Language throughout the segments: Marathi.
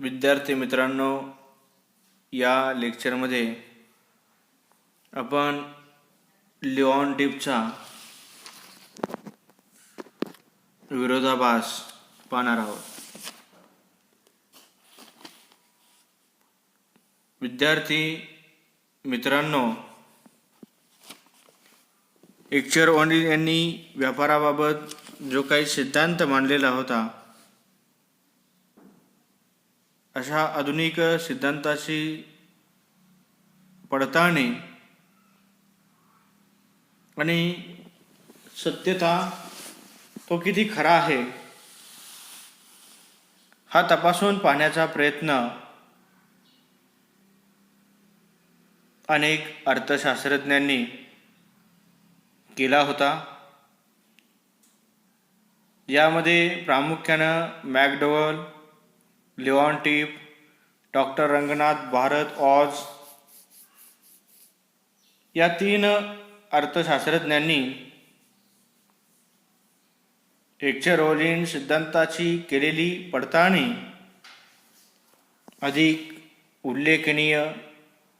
विद्यार्थी मित्रांनो या लेक्चरमध्ये आपण लिओन टिपचा विरोधाभास पाहणार आहोत. विद्यार्थी मित्रांनो एक्चर ऑनिल यांनी व्यापाराबाबत जो काही सिद्धांत मांडलेला होता अशा आधुनिक सिद्धांताची पडताळणी आणि सत्यता तो किती खरा आहे हा तपासून पाहण्याचा प्रयत्न अनेक अर्थशास्त्रज्ञांनी केला होता. यामध्ये प्रामुख्यानं मॅकडोवल लिओन टीप डॉक्टर रंगनाथ भारत ऑज या तीन अर्थशास्त्रज्ञांनी एक्चरोलिन सिद्धांताची केलेली पडताळणी अधिक उल्लेखनीय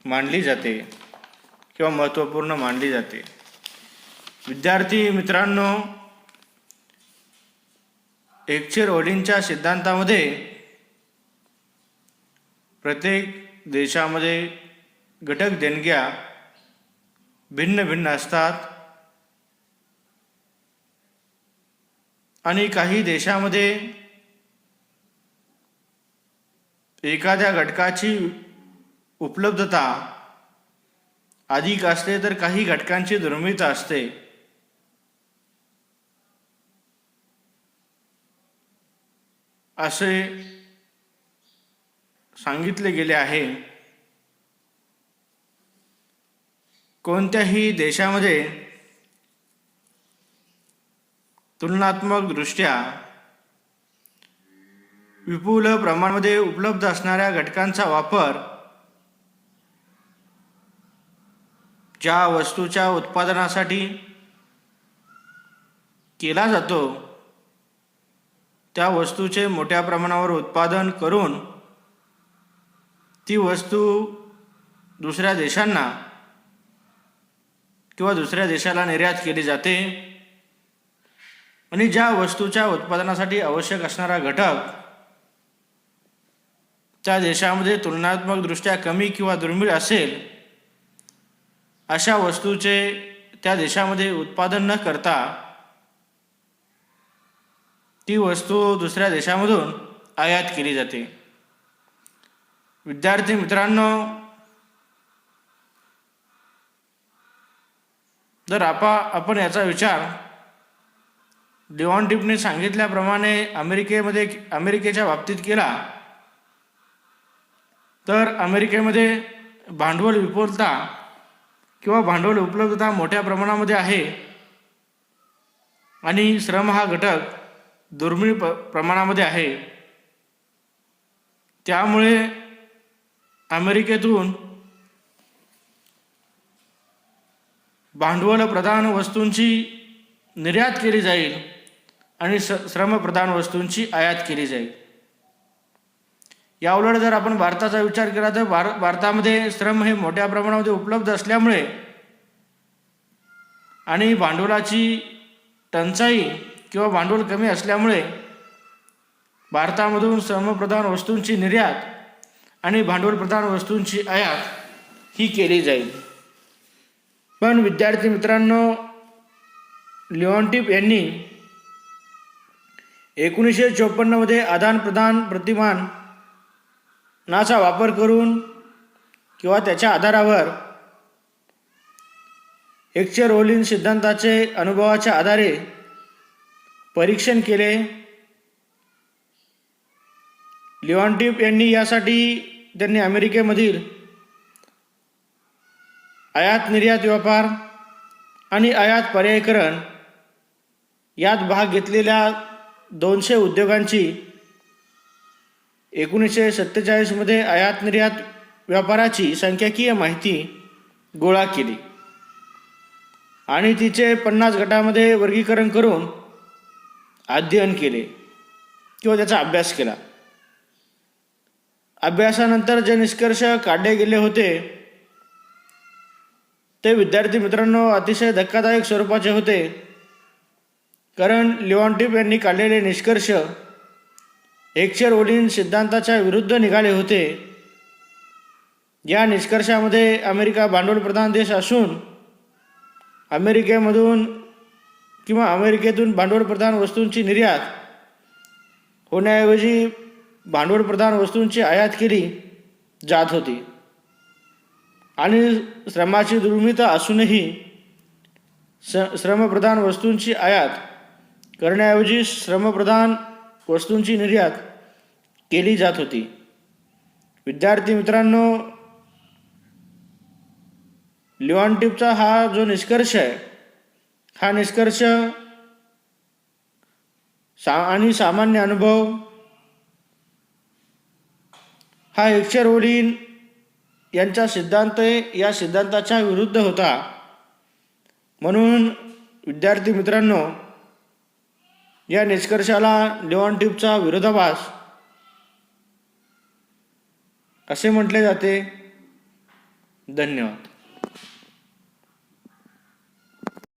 मानली जाते किंवा महत्त्वपूर्ण मानली जाते. विद्यार्थी मित्रांनो एक्चर ओलिनच्या सिद्धांतामध्ये प्रत्येक देशामध्ये घटक देणग्या भिन्न भिन्न असतात. आणि काही देशामध्ये एखाद्या घटकाची उपलब्धता अधिक असते तर काही घटकांची दुर्मिळता असते. असे सांगितले गेले आहे. कोणत्याही देशामध्ये तुलनात्मक दृष्ट्या विपुल प्रमाणामध्ये उपलब्ध असणाऱ्या घटकांचा वापर ज्या वस्तूच्या उत्पादनासाठी केला जातो त्या वस्तूचे मोठ्या प्रमाणावर उत्पादन करून ती वस्तू दुसऱ्या देशांना किंवा दुसऱ्या देशाला निर्यात केली जाते. आणि ज्या वस्तूच्या उत्पादनासाठी आवश्यक असणारा घटक त्या देशामध्ये तुलनात्मकदृष्ट्या कमी किंवा दुर्मिळ असेल अशा वस्तूचे त्या देशामध्ये उत्पादन न करता ती वस्तू दुसऱ्या देशामधून आयात केली जाते. विद्यार्थी मित्रांनो जर आपा आपण याचा विचार डिवॉन्टिपने सांगितल्याप्रमाणे अमेरिकेमध्ये अमेरिकेच्या बाबतीत केला तर अमेरिकेमध्ये भांडवल विपुलता किंवा भांडवल उपलब्धता मोठ्या प्रमाणामध्ये आहे आणि श्रम हा घटक दुर्मिळ प प्रमाणामध्ये आहे. त्यामुळे अमेरिकेतून भांडवल प्रधान वस्तूंची निर्यात केली जाईल आणि स श्रमप्रधान वस्तूंची आयात केली जाईल. याउलट जर आपण भारताचा विचार केला तर भार भारतामध्ये श्रम हे मोठ्या प्रमाणामध्ये उपलब्ध असल्यामुळे आणि भांडवलाची टंचाई किंवा भांडवल कमी असल्यामुळे भारतामधून श्रमप्रधान वस्तूंची निर्यात आणि भांडवलप्रधान वस्तूंची आयात ही केली जाईल. पण विद्यार्थी मित्रांनो लिओनटिप यांनी एकोणीसशे चोपन्नमध्ये आदानप्रदान प्रतिमान नाचा वापर करून किंवा त्याच्या आधारावर एक्चर ओलिन सिद्धांताचे अनुभवाच्या आधारे परीक्षण केले. लिओनटिप यांनी यासाठी त्यांनी अमेरिकेमधील आयात निर्यात व्यापार आणि आयात पर्यायकरण यात भाग घेतलेल्या दोनशे उद्योगांची एकोणीसशे सत्तेचाळीसमध्ये आयात निर्यात व्यापाराची संख्याकीय माहिती गोळा केली. आणि तिचे पन्नास गटामध्ये वर्गीकरण करून अध्ययन केले किंवा त्याचा अभ्यास केला. अभ्यासानंतर जे निष्कर्ष काढले गेले होते ते विद्यार्थी मित्रांनो अतिशय धक्कादायक स्वरूपाचे होते. कारण लिवॉन्टिप यांनी काढलेले निष्कर्ष एकशर ओलीन सिद्धांताच्या विरुद्ध निघाले होते. या निष्कर्षामध्ये अमेरिका भांडवल प्रधान देश असून अमेरिकेमधून किंवा अमेरिकेतून भांडवल प्रधान वस्तूंची निर्यात होण्याऐवजी भांडवल प्रधान वस्तूंची आयात केली जात होती. आणि श्रमाची दुर्मिता असूनही स श्रमप्रधान वस्तूंची आयात करण्याऐवजी श्रमप्रधान वस्तूंची निर्यात केली जात होती. विद्यार्थी मित्रांनो लिओन्टिपचा हा जो निष्कर्ष आहे हा निष्कर्ष सा आणि सामान्य अनुभव हा एकशर ओलीन यांचा सिद्धांत या सिद्धांताच्या विरुद्ध होता. म्हणून विद्यार्थी मित्रांनो या निष्कर्षाला लिओन्टिपचा विरोधाभास असे म्हटले जाते. धन्यवाद.